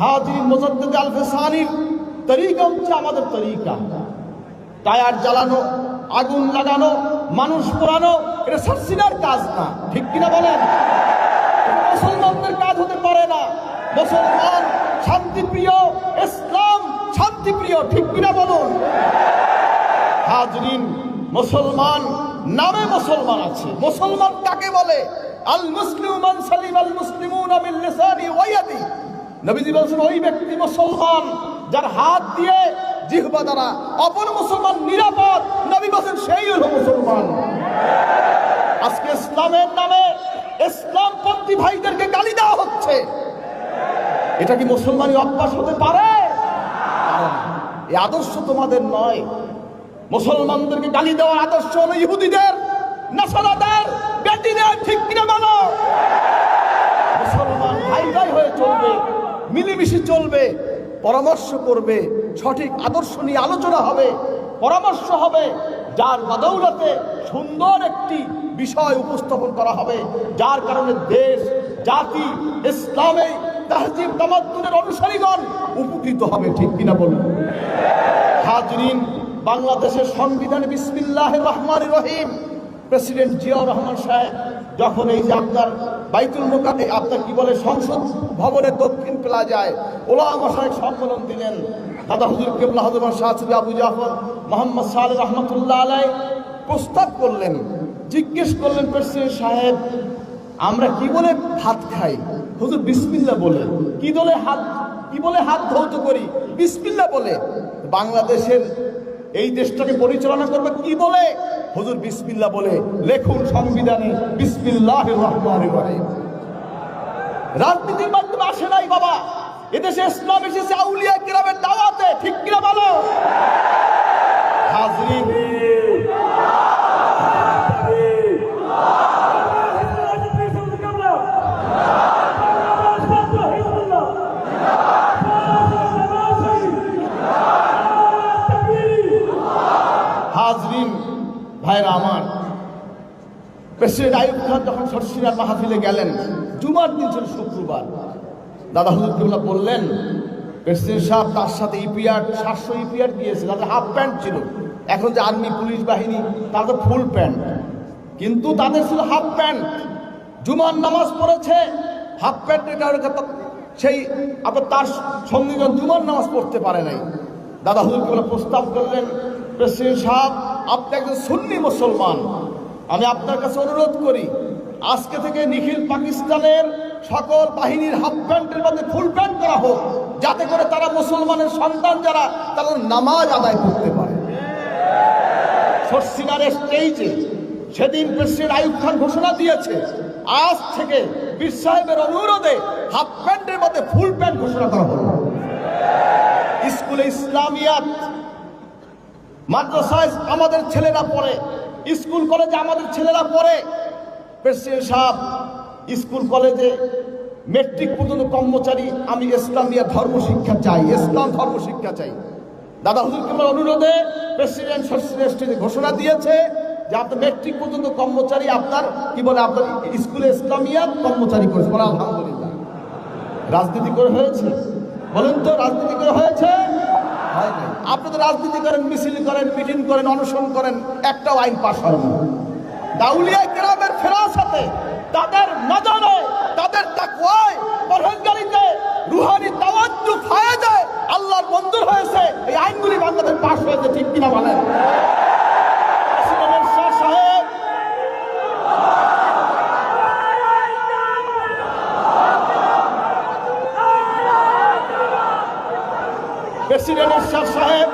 হাজির মোজাদ্দেদ আলফে সানির তরিকা হচ্ছে আমাদের তরিকা। টায়ার জ্বালানো, আগুন লাগানো, মানুষ পোড়ানো, এটা সার্সিনার কাজ না। ঠিক কিনা বলেন? মুসলমানদের কাজ হতে পারে না। মুসলমান শান্তিপ্রিয়, ইসলাম শান্তিপ্রিয়, ঠিক কিনা বলুন? হাজরিন, মুসলমান নামে মুসলমান আছে। মুসলমান কাকে বলে? আল মুসলিম মান সালিম আল মুসলিমুন মিন লিসানি ওয়া ইয়াদি নবীজি বলছেন, ওই ব্যক্তি মুসলমান যার হাত দিয়ে জিহ্বা দ্বারা অপর মুসলমান নিরাপদ। নবী বলছেন, সেই হলো মুসলমান। আজকে ইসলামের নামে ইসলামপন্থী ভাইদেরকে গালি দেওয়া হচ্ছে। এটা কি মুসলমানি অভ্যাস হতে পারে। এই আদর্শ তোমাদের নয়। মুসলমানদেরকে গালি দেওয়ার আদর্শ হলো ইহুদিদের, নাসারাদের, বেটিদের, ঠিক কিনা বলো? মুসলমান ভাই ভাই হয়ে চলবে। মিলেমিশে চলবে, পরামর্শ করবে, সঠিক আদর্শ নিয়ে আলোচনা হবে, পরামর্শ হবে, যার বদৌলতে সুন্দর একটি বিষয় উপস্থাপন করা হবে, যার কারণে দেশ, জাতি, ইসলামে তাহজিব তামাদ্দুনের অনুসারীগণ উপকৃত হবে, ঠিক কিনা বলুন? হাজরিন, বাংলাদেশের সংবিধানে বিসমিল্লাহ রহমান রহিম, প্রেসিডেন্ট জিয়াউর রহমান সাহেব যখন এই যে আপনার বাইতুল মোকামে আপনার কি বলে, সংসদ ভবনের দক্ষিণ প্লাজায় ওলামা সাহেব সম্মেলন দিলেন। দাদা হুজুর কেবলা হজরত শাহসিবি আবু জাফর মোহাম্মদ সালে রহমতুল্লাহ আলাই প্রস্তাব করলেন, জিজ্ঞেস করলেন, প্রেসিডেন্ট সাহেব, আমরা কি বলে ভাত খাই? হুজুর বিসমিল্লা বলে, কি বলে হাত, কি বলে হাত ধৌত করি? বিসমিল্লা বলে, বাংলাদেশের এই দেশটাকে পরিচালনা করবে কি বলে? হুজুর বিসমিল্লা বলে, লেখুন সংবিধানে বিসমিল্লাহ রাজনীতির মাধ্যমে আসে নাই বাবা। এদেশে ইসলাম এসেছে আউলিয়া কিরামের দাওয়াতে ঠিক কিনা বলো হাজরিন হাজরিন ভাইরা আমার প্রেসিডেন্ট আইব খান সরসিরার মাহফিলে গেলেন। জুমার দিন ছিল শুক্রবার। দাদা হুজুর কেবলা বললেন, প্রেসিডেন্ট সাহেব তার সাথে ইপিআর, সাতশো ইপিআর দিয়েছে তাদের হাফ প্যান্ট ছিল। এখন যে আর্মি, পুলিশ বাহিনী তাদের ফুল প্যান্ট। কিন্তু তাদের ছিল হাফ প্যান্ট। জুমার নামাজ পড়েছে, হাফ প্যান্টের কারণে সেই আবার তার সঙ্গীগণ জুমার নামাজ পড়তে পারে নাই। দাদা হুজুর কেবল প্রস্তাব করলেন, প্রেসিডেন্ট সাহেব, আপনি একজন সুন্নি মুসলমান। আমি আপনার কাছে অনুরোধ করি আজকে থেকে নিখিল পাকিস্তানের সকল বাহিনীর হাফ প্যান্টের মধ্যে ফুল প্যান্ট করা হোক, যাতে করে তারা মুসলমানের সন্তান যারা, তারা নামাজ আদায় করতে পারে। স্টেজে সেদিন প্রেসিডেন্ট আইব খান ঘোষণা দিয়েছে, আজ থেকে বীর অনুরোধে হাফ প্যান্টের মধ্যে ফুল প্যান্ট ঘোষণা করা হলো। স্কুলে ইসলামিয়াত, মাদ্রাসায় আমাদের ছেলেরা পড়ে, স্কুল কলেজে আমাদের ছেলেরা পড়ে প্রেসিডেন্ট সাহেব, স্কুল কলেজে মেট্রিক পর্যন্ত কর্মচারী, আমি ইসলামিয়া ধর্ম শিক্ষা চাই, ইসলাম ধর্ম শিক্ষা চাই। দাদা হুজুর কেবল অনুরোধে প্রেসিডেন্ট স্টেজে ঘোষণা দিয়েছে যে আপনার মেট্রিক পর্যন্ত কর্মচারী আপনার, কি বলে আপনার স্কুলে ইসলামিয়া কর্মচারী করেছে? বলে আলহামদুলিল্লাহ। রাজনীতি করে হয়েছে? বলেন তো, রাজনীতি করে হয়েছে? হয় আপনি তো রাজনীতি করেন, মিছিল করেন, মিটিং করেন, অনশন করেন, একটাও আইন পাশ হয় না। দাউলিয়া ফেরার সাথে, তাদের নজরে, তাদের তাকওয়ায়, পরহেজগারিতে, রুহানি তাওয়াজ্জু ফায়েদে আল্লাহর মঞ্জুর হয়েছে। এই আইনগুলি বাংলাদেশ পাশ হয়েছে, ঠিক কিনা বলেন? প্রেসিডেন্ট সাহেব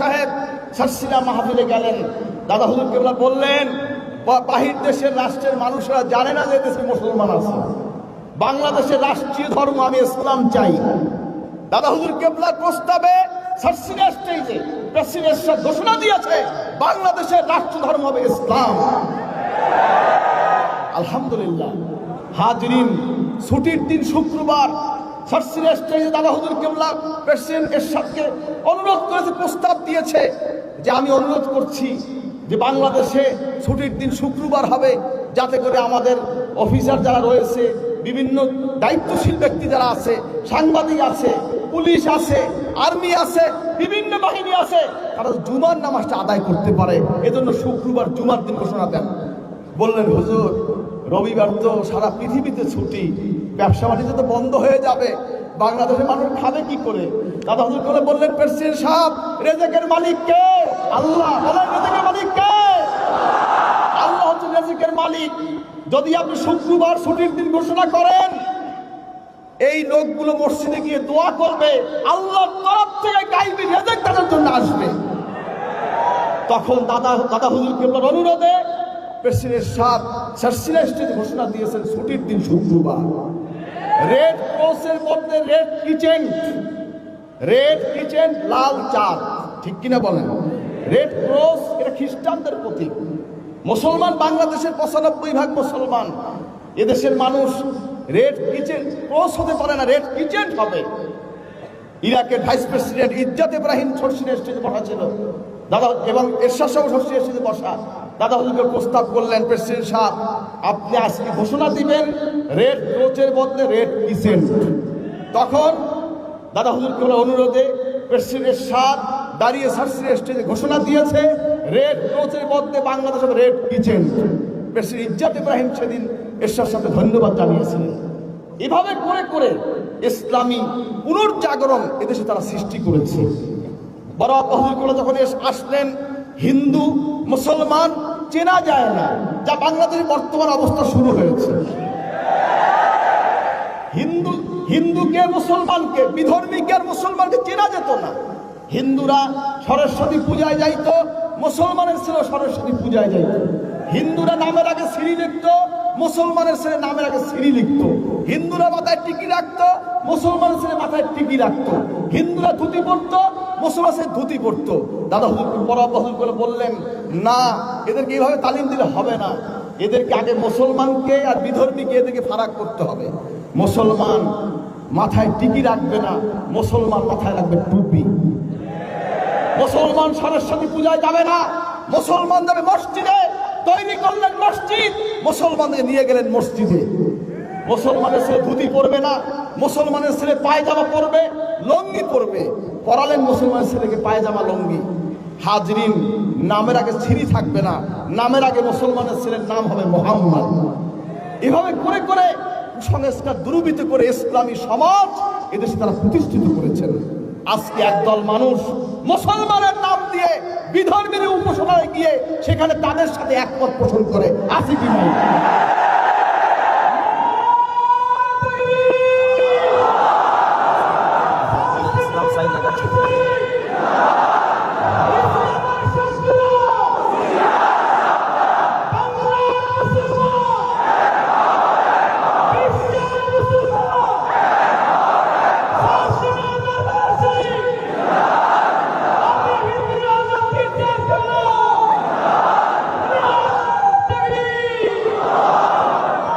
সাহেব সারসিনা মাহফিলে গেলেন। দাদা হুজুর কেবলা বললেন বাহির দেশের রাষ্ট্রের মানুষরা জানে না যে দেশে মুসলমান আছে। বাংলাদেশের রাষ্ট্রীয় ধর্ম, আমি ইসলাম চাই। দাদা হুজুর কেবলার প্রস্তাবে স্টেজে প্রেসিডেন্ট ঘোষণা দিয়েছে, বাংলাদেশের রাষ্ট্র ধর্ম হবে ইসলাম। আলহামদুলিল্লাহ। হাজরিন, ছুটির দিন শুক্রবার সার্সির স্টেজে দাদা হুজুর কেবলা প্রেসিডেন্ট এরশাদকে অনুরোধ করেছে, প্রস্তাব দিয়েছে যে আমি অনুরোধ করছি যে বাংলাদেশে ছুটির দিন শুক্রবার হবে, যাতে করে আমাদের অফিসার যারা রয়েছে, বিভিন্ন দায়িত্বশীল ব্যক্তি যারা আছে, সাংবাদিক আছে, পুলিশ আছে, আর্মি আছে, বিভিন্ন বাহিনী আছে, তারা জুমার নামাজটা আদায় করতে পারে। এজন্য শুক্রবার জুমার দিন ঘোষণা দেন। বললেন, হুজুর, রবিবার তো সারা পৃথিবীতে ছুটি। ব্যবসা বাণিজ্য তো বন্ধ হয়ে যাবে। বাংলাদেশের মানুষ খাবে কি করে? দাদা হুজুর করে বললেন, প্রেসিডেন্ট সাহেব, রেজেকের মালিক কে আল্লাহ বলেন রেজেকের মালিক কে? আল্লাহ হচ্ছে রেজিকের মালিক। যদি আপনি শুক্রবার ছুটির দিন ঘোষণা করেন, এই লোকগুলো মসজিদে গিয়ে দোয়া করবে, আল্লাহর তরফ থেকে গাইবি রেজেক তাদের জন্য আসবে। তখন দাদা দাদা হুজুর কেবলার অনুরোধে প্রেসিডেন্ট সাহ সার্সিলা স্টেজ ঘোষণা দিয়েছেন ছুটির দিন শুক্রবার। রেড ক্রসের মধ্যে রেড কিচেন রেড কিচেন, লাল চাঁদ ঠিক কিনা বলেন? রেড ক্রস এটা খ্রিস্টানদের প্রতীক। মুসলমান বাংলাদেশের পঁচানব্বই ভাগ মুসলমান। এদেশের মানুষ রেড কিচেন ক্রস হতে পারে না রেড কিচেন হবে। ইরাকের ভাইস প্রেসিডেন্ট ইজ্জাত ইব্রাহিম সরসিনের স্টেজে বসা ছিল। দাদা, এবং এরশাদ সাহেব সরসিনের স্টেজে বসা। দাদা হুজুরকে প্রস্তাব করলেন, প্রেসিডেন্ট সাহেব, আপনি আজকে ঘোষণা দিবেন রেড ক্রোচের বদলে রেড কিচেন তখন দাদা হুজুরকে হলো অনুরোধে প্রেসিডেন্ট সাহেব দাঁড়িয়ে সার্সিনের স্টেজে ঘোষণা দিয়েছে, রেড ক্রোচের বদলে Bangladesh red kitchen. President Izzat Ibrahim সেদিন এরশাদ সাথে ধন্যবাদ জানিয়েছিলেন। এভাবে করে করে ইসলামী পুনর্জাগরণ এদেশে তারা সৃষ্টি করেছে। বড় বহরগুলো যখন আসলেন, হিন্দু, মুসলমান, চেনা যায় না যা বাংলাদেশের বর্তমান অবস্থা শুরু হয়েছে। হিন্দু, হিন্দুকে, মুসলমানকে, বিধর্মীকে আর মুসলমানকে চেনা যেত না। হিন্দুরা সরস্বতী পূজায় যাইতো, মুসলমানের ছেলে সরস্বতী পূজায় যাইত। হিন্দুরা নামের আগে সিঁড়ি লিখতো, মুসলমানের ছেলে নামের আগে সিঁড়ি লিখতো। হিন্দুরা মাথায় টিকি রাখত, মুসলমানের ছেলে মাথায় টিকি রাখত। হিন্দুরা ধুতি পরতো, মুসলমান ছেলে ধুতি পরতো। দাদা হুজুর পড়া বহুল করে বললেন, না, এদেরকে এইভাবে তালিম দিলে হবে না। এদেরকে আগে মুসলমানকে আর বিধর্মীকে এদেরকে ফারাক করতে হবে। মুসলমান মাথায় টিকি রাখবে না, মুসলমান মাথায় রাখবে টুপি। মুসলমান সরস্বতী পূজায় যাবে না। মুসলমান যাবে মসজিদে তৈরি করলেন মসজিদ। মুসলমানদের নিয়ে গেলেন মসজিদে। মুসলমানের ছেলে ধুতি পরবে না। মুসলমানের ছেলে পায়জামা পরবে, লঙ্গি পরবে। পরালেন মুসলমানের ছেলেকে পায়জামা, লঙ্গি। হাজরিন, নামের আগে ছিঁড়ি থাকবে না। নামের আগে মুসলমানের ছেলের নাম হবে মোহাম্মদ। এভাবে করে করে সংস্কার দুরুবিত করে ইসলামী সমাজ এদেশে তারা প্রতিষ্ঠিত করেছেন। আজকে একদল মানুষ মুসলমানের নাম দিয়ে বিধর্মীর উপাসনায় গিয়ে সেখানে তাদের সাথে একমত পোষণ করে। আসি কি নাই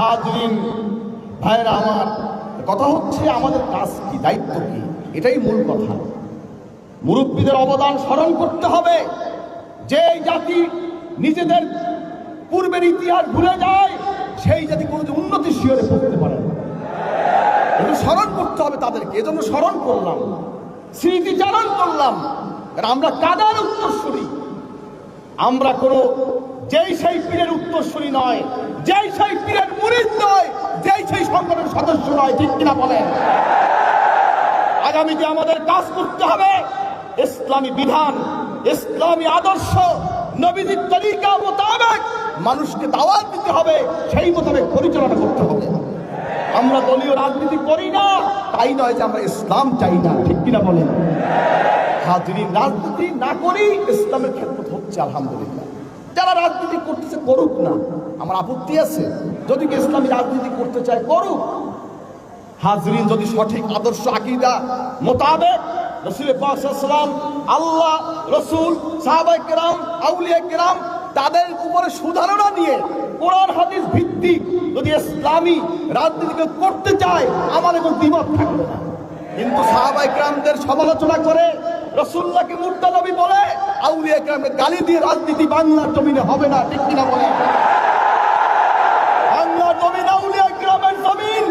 হাজরিন ভাইরা আমার কথা হচ্ছে আমাদের কাজ কি দায়িত্ব কি এটাই মূল কথা অবদান স্মরণ করতে হবে। যে জাতি নিজেদের পূর্বের ইতিহাস ভুলে যায়, সেই জাতি কোনোদিন উন্নতি শিওরে পড়তে পারে না। স্মরণ করতে হবে তাদেরকে। এজন্য স্মরণ করলাম স্মৃতিচারণ করলাম। আমরা কাদার উত্তরসূরি? আমরা কোনো যেই সেই পীরের উত্তরসূরি নয়, যেই সেই পীরের মুরিদ নয়, যেই সেই সংগঠনের সদস্য নয়, ঠিক কিনা বলেন? আগামীতে আমাদের কাজ করতে হবে। ইসলামী বিধান, ইসলামী আদর্শ নবীদের তরিকা মোতাবেক মানুষকে দাওয়াত দিতে হবে, সেই মোতাবেক পরিচালনা করতে হবে। আমরা দলীয় রাজনীতি করি না, তাই নয় যে আমরা ইসলাম চাই না, ঠিক কিনা বলেন? হাজরিন রাজনীতি না করি ইসলামের ক্ষেত্রে হচ্ছে, আলহামদুলিল্লাহ। যারা রাজনীতি করতেছে, করুক না। আমার আপত্তি আছে, যদি ইসলামী রাজনীতি করতে চায়, করুক। হাজরিন যদি সঠিক আদর্শ, আকিদা মোতাবেক রসুল পাকসাল্লাম আল্লাহ, রসুল সাহাবাই কেরাম, আউলিয়া কেরাম, তাদের উপরে সুধারণা নিয়ে কোরআন, হাদিস ভিত্তিক যদি ইসলামী রাজনীতিকে করতে চায় আমাদের কোনো দ্বিমত থাকবে না। কিন্তু সাহাবাই কেরামদের সমালোচনা করে রসুল্লাহকে মুর্দা নবী বলে, আউলিয়া কেরামকে গালি দিয়ে রাজনীতি বাংলার জমিনে হবে না, ঠিক কিনা বলে বাংলার জমিন আউলিয়া কেরামের জমিন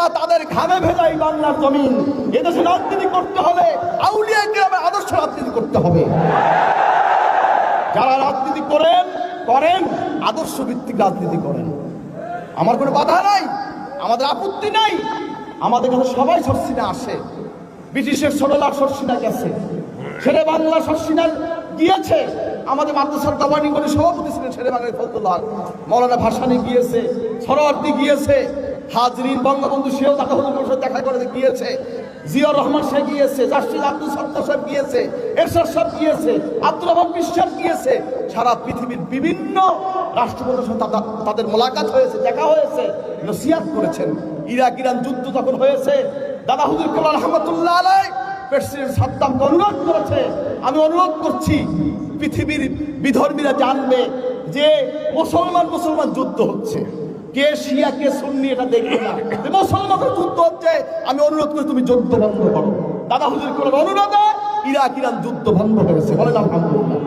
তারা তাদের ঘামে ভেজাই বাংলার জমিন। এদেশে রাজনীতি করতে হবে আউলিয়া গ্রামে আদর্শ রাজনীতি করতে হবে। যারা রাজনীতি করেন করেন আদর্শ ভিত্তিক রাজনীতি করেন। আমার কোনো বাধা নাই, আমাদের আপত্তি নাই, আমাদের কাছে সবাই সরসিনা আসে। ব্রিটিশের ষোলো লাখ সরসিনা গেছে। ছেলে বাংলা সরসিনা গিয়েছে। আমাদের মাদ্রাসার গভর্নিং বডি সভাপতি ছিলেন ছেলে বাংলার ফজলুল্লাহ মৌলানা ভাসানি গিয়েছে সরোয়ার্দি গিয়েছে। হাজরিন বঙ্গবন্ধু দাদা হুজুরের দেখা করে গিয়েছে। জিয়র রহমান শেখ গিয়েছে, জাসিদ আব্দুল সত্তার সাহেব গিয়েছে, এরশাদ সাহেব গিয়েছে আব্দুল রহমান বিশ্বাস গিয়েছে। সারা পৃথিবীর বিভিন্ন রাষ্ট্রপতির সাথে তাদের মোলাকাত হয়েছে, দেখা হয়েছে, নসিহাত করেছেন। ইরাক, ইরান যুদ্ধ যখন হয়েছে, দাদা হুজুর কালাম রহমতুল্লাহ আলাই প্রেসিডেন্ট সাদ্দামকে অনুরোধ করেছে, আমি অনুরোধ করছি, পৃথিবীর বিধর্মীরা জানবে যে মুসলমান মুসলমান যুদ্ধ হচ্ছে। কে শিয়া, কে সুন্নি, এটা দেখবে না। মুসলমানের যুদ্ধ হচ্ছে, আমি অনুরোধ করি তুমি যুদ্ধ বন্ধ করো। দাদা হুজুর, কোন অনুরোধে ইরাক, ইরান যুদ্ধ বন্ধ হয়েছে বলেন আলহামদুলিল্লাহ।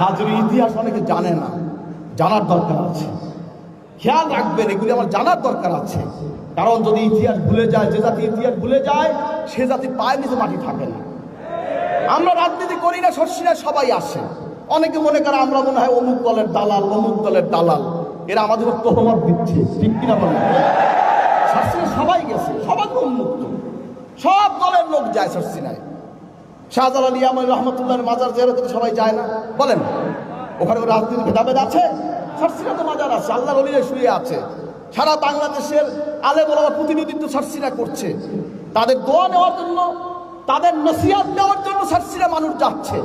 হাজরি ইতিহাস অনেকে জানে না, জানার দরকার আছে। খেয়াল রাখবেন, এগুলি আমার জানার দরকার আছে। কারণ যদি ইতিহাস ভুলে যায়, যে জাতি ইতিহাস ভুলে যায়, সে জাতি পায়ের নিচে মাটি থাকে না। আমরা রাজনীতি করি না না সবাই আসে। অনেকে মনে করে আমরা মনে হয় অমুক দলের দালাল, অমুক দলের দালাল। এরা আমাদের তহমত দিচ্ছে ঠিক কিনা বলেন? শস্যিনা সবাই গেছে, সবাই উন্মুক্ত। সব দলের লোক যায় শস্যিনায় শাহজালাল ইয়ামান রহমতুল্লাহ মাজার জেরো কিন্তু সবাই যায় না। বলেন, ওখানে রাজনীতি ভেদাভেদ আছে? সারসিনা তো মাজার আছে আল্লাহ রলিয়ে শুয়ে আছে। সারা বাংলাদেশের আলে বলা প্রতিনিধিত্ব সারসিনা করছে। তাদের দোয়া নেওয়ার জন্য, তাদের নসিহাত দেওয়ার জন্য সারসিনা মানুষ যাচ্ছে।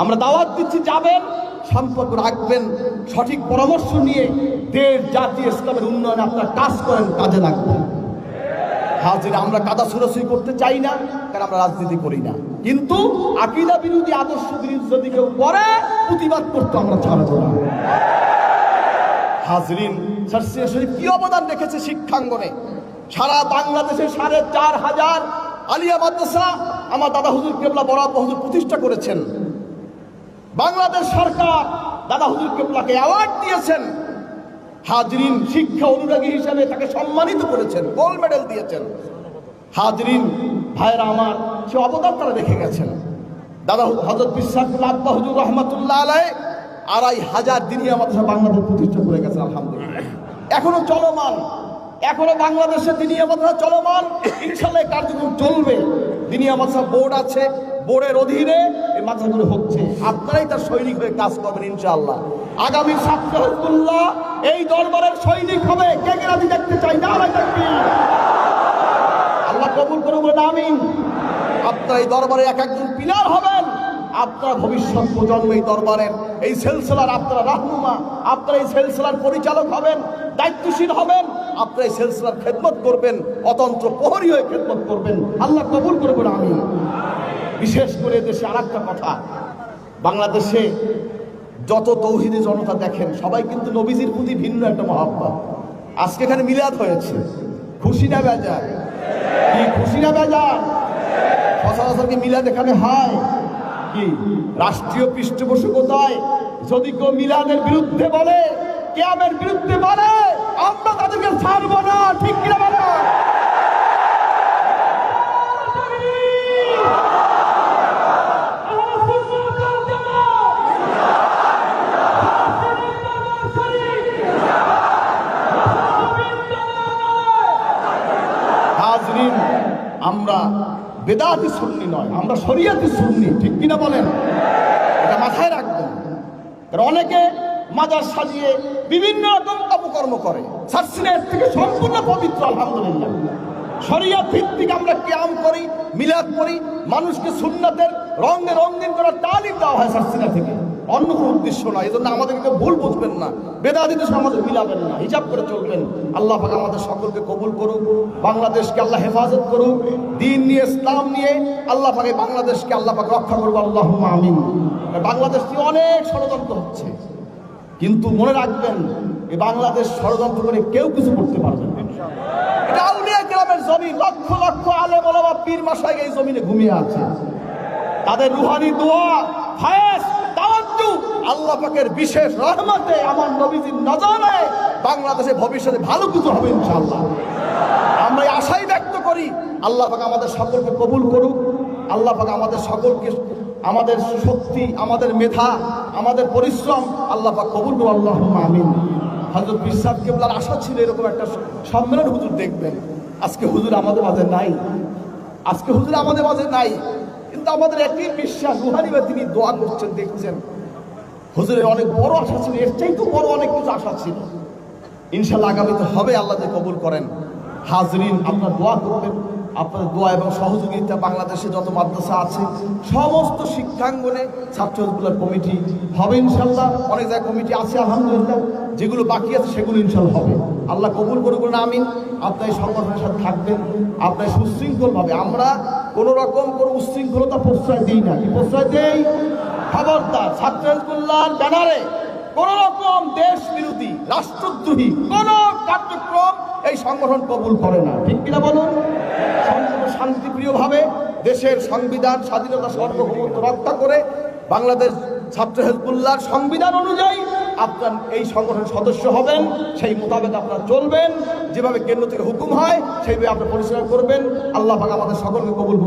আমরা দাওয়াত দিচ্ছি, যাবেন। সম্পর্ক রাখবেন, সঠিক পরামর্শ নিয়ে দেশ, জাতি, ইসলামের উন্নয়নে আপনারা কাজ করেন, কাজে লাগবেন হাজির, আমরা কাদা সুরসুই করতে চাই না, কারণ আমরা রাজনীতি করি না। কিন্তু আকিদা বিরোধী, আদর্শ বিরোধী যদি কেউ করে, প্রতিবাদ করতে আমরা ছাড়বো না। হাজরিন শরীফ কি অবদান রেখেছে শিক্ষাঙ্গনে? সারা বাংলাদেশে সাড়ে চার হাজার আলিয়া মাদ্রাসা আমার দাদা হুজুর কেবলা বরাব হুজুর প্রতিষ্ঠা করেছেন। বাংলাদেশ সরকার দাদা হুজুর কেবলাকে অ্যাওয়ার্ড দিয়েছেন। হাজরিন শিক্ষা অনুরাগী হিসাবে তাকে সম্মানিত করেছেন গোল্ড মেডেল দিয়েছেন। হাজরিন ভাইরা আমার, সে অবদান তারা রেখে গেছেন। দাদা হজরত বিশ্বাসুল্লাহ আব্বা হুজুর রহমতুল্লাহ আলাই আড়াই হাজার দিনই আমাদের বাংলাদেশ প্রতিষ্ঠা করে গেছেন, আলহামদুলিল্লাহ। এখনও চলমান, এখনও বাংলাদেশে দিনী আমাদের চলমান। ইনশাল্লাহ কার্যক্রম চলবে। দিনী আমাদের বোর্ড আছে বোর্ডের অধীনে এই মাদ্রাসাগুলো হচ্ছে। আপনারাই তার সৈনিক হয়ে কাজ করবেন, ইনশাআল্লাহ। আগামী ছাত্র এই দরবারের সৈনিক হবে। কে কে রাজি দেখতে চাই না আমি দেখবি আল্লাহ কবুল করুন আমিন। আপনার এই দরবারে এক একজন পিলার হবেন। আপনারা ভবিষ্যৎ প্রজন্ম এই দরবারের এই সেলসেলার আপনারা রাহনুমা, আপনারা এই সেলসেলার পরিচালক হবেন, দায়িত্বশীল হবেন, আপনারা এই সেলসেলার খেদমত করবেন, অতন্ত্র প্রহরী হয়ে খেদমত করবেন। আল্লাহ কবুল করবেন আমি বিশেষ করে দেশে আর কথা, বাংলাদেশে যত তৌহিদি জনতা দেখেন, সবাই কিন্তু নবীজির প্রতি ভিন্ন একটা মহাব্বা আজকে এখানে মিলাদ হয়েছে। খুশি না বেজার? কি খুশি না বেজার? সচরাচর কি মিলাদ এখানে হয়? কি? রাষ্ট্রীয় পৃষ্ঠপোষকতায় যদি কেউ মিলাদের বিরুদ্ধে বলে, কেয়ামের বিরুদ্ধে বলে, আমরা তাদেরকে ছাড়বো না, ঠিক কিনা আমরা বেদাতি নয়। আমরা শরিয়াতে শুননি ঠিক কিনা বলেন? এটা মাথায় রাখব কারণ অনেকে মাজার সাজিয়ে বিভিন্ন রকম অপকর্ম করে। সার্সিনের থেকে সম্পূর্ণ পবিত্র, আলহামদুলিল্লাহ। শরিয়া ভিত্তিক আমরা ক্যাম করি, মিলাদ করি, মানুষকে সুন্নাতের রঙে রঙিন করার তালিম দেওয়া হয় সার্সিনা থেকে। অন্য কোনো উদ্দেশ্য নয়। এই জন্য আমাদেরকে ভুল বুঝবেন না। সঙ্গে আমাদের মিলাবেন না। হিসাব করে চলবেন। আল্লাহ পাক আমাদের সকলকে কবুল করুক, বাংলাদেশকে আল্লাহ হেফাজত করুক, দিন নিয়ে, ইসলাম নিয়ে আল্লাহ পাকে বাংলাদেশকে আল্লাহ পাক রক্ষা করব আল্লাহ আমিন। বাংলাদেশ নিয়ে অনেক ষড়যন্ত্র হচ্ছে। কিন্তু মনে রাখবেন এই বাংলাদেশ ষড়যন্ত্র করে কেউ কিছু করতে পারবে না। এটা গ্রামের জমি লক্ষ লক্ষ আলে বলা পীর মাসাই এই জমিনে ঘুমিয়ে আছে। তাদের রুহানি দোয়া, ফায়েস আল্লাহ পাকের বিশেষ রহমতে আমার নবীজির নজরে বাংলাদেশে ভবিষ্যতে ভালো কিছু হবে ইনশাআল্লাহ। আমরা আশাই ব্যক্ত করি, আল্লাহ পাক আমাদের সকলকে কবুল করুক, আল্লাহ পাক আমাদের সকলকে আমাদের শক্তি, আমাদের মেধা, আমাদের পরিশ্রম, আল্লাহ পাক কবুল করুন আল্লাহ আমিন। হজরত বিশ্বাস কেবলার আশা ছিল এরকম একটা সম্মেলন হুজুর দেখবেন। আজকে হুজুর আমাদের মাঝে নাই। আজকে হুজুর আমাদের মাঝে নাই। কিন্তু আমাদের একই বিশ্বাস, রুহানি বা তিনি দোয়া করছেন, দেখছেন। হুজুরের অনেক বড় আশা ছিল, এর চাইতে বড় অনেক কিছু আশা ছিল। ইনশাল্লাহ আগামীতে হবে, আল্লাহ যে কবুল করেন। হাজরিন, আপনার দোয়া করবেন। আপনাদের দোয়া এবং সহযোগিতা, বাংলাদেশে যত মাদ্রাসা আছে, সমস্ত শিক্ষাঙ্গনে ছাত্রগুলোর কমিটি হবে ইনশাল্লাহ অনেক জায়গায় কমিটি আছে, আলহামদুলিল্লাহ। যেগুলো বাকি আছে, সেগুলো ইনশাল্লাহ হবে। আল্লাহ কবুল করে বলুন আমিন। আপনার সংগঠনের সাথে থাকবেন, আপনার সুশৃঙ্খলভাবে আমরা কোনো রকম কোনো উশৃঙ্খলতা প্রশ্রয় দিই না। কি প্রশ্রয় দেই? খবরদার ছাত্রগুল্লার ব্যানারে কোন রকম দেশ বিরোধী, রাষ্ট্রদ্রোহী কোন কার্যক্রম এই সংগঠন কবুল করে না। ঠিক কিনা বলুন? শান্তিপ্রিয়ভাবে দেশের সংবিধান, স্বাধীনতা, সার্বভৌমত্ব রক্ষা করে বাংলাদেশ ছাত্র হেজবুল্লাহর সংবিধান অনুযায়ী আপনার এই সংগঠনের সদস্য হবেন, সেই মোতাবেক আপনারা চলবেন, যেভাবে কেন্দ্র থেকে হুকুম হয়, সেইভাবে আপনার পরিচালনা করবেন। আল্লাহ আমাদের সকলকে কবুল